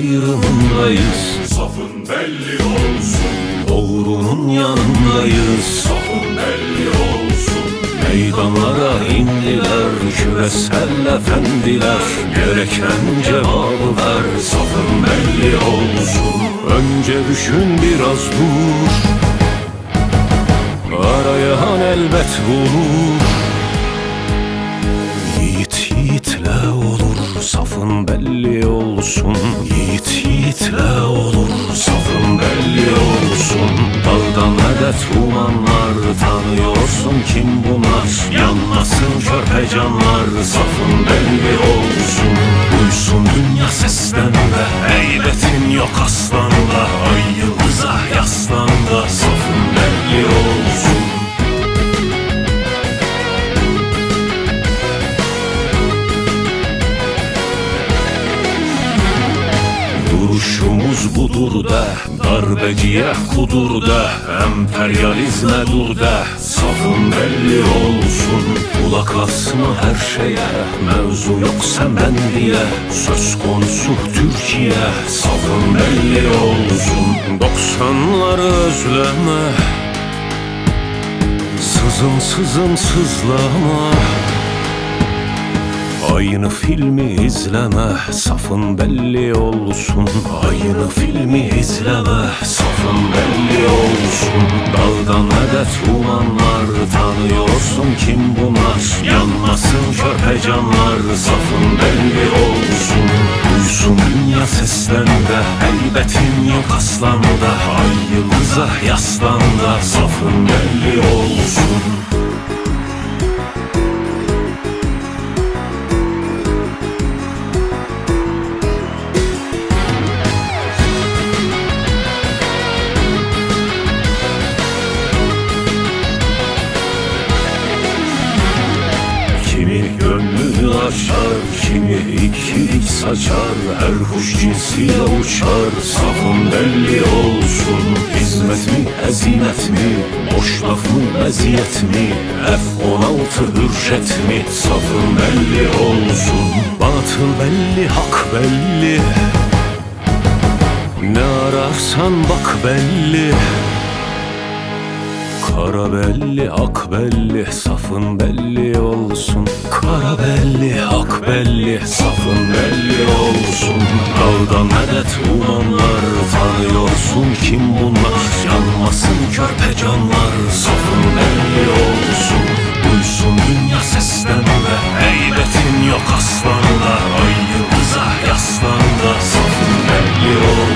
Ayrımındayız. Safın belli olsun, Doğrunun yanındayız. Safın belli olsun. Meydanlara indiler küresel efendiler. Gereken cevabı ver Safın belli olsun, Önce düşün biraz dur. Arayan elbet bulur. Yiğit yiğitle olur Safın belli olsun. Yiğit yiğitle olur. Safın belli olsun. Dağdan medet umanlar Tanıyorsun kim bunlar? Yanmasın körpe canlar Safın belli olsun. Duysun dünya seslende Heybetin yok aslanda Duruşumuz budur da Darbeciye kudur da Emperyalizme dur da Safın belli olsun. Kulak asma her şeye Mevzu yok sen ben diye Söz konusu Türkiye Safın belli olsun. Doksanları özleme Sızım sızım sızlama Aynı filmi izleme, safın belli olsun. Aynı filmi izleme, safın belli olsun. Dağdan medet umanlar, tanıyorsun kim bunlar? Yanmasın körpe canlar, safın belli olsun. Duysun dünya seslende, elbetin yok aslanda Ay yıldıza yaslanda, safın belli olsun açar, kimi ikilik saçar Her kuş cinsiyle uçar, safın belli olsun Hizmet mi, ezimet mi, boş laf mı, meziyet mi F-16 hürjet mi, safın belli olsun Batıl belli, hak belli. Ne ararsan bak belli Kara belli, ak belli, safın belli olsun. Kara belli, ak belli, safın belli olsun. Dağdan medet umanlar, tanıyorsun kim bunlar? Yanmasın körpe canlar, safın belli olsun. Duysun dünya seslende, heybetin yok aslanda Ay yıldıza yaslanda, safın belli olsun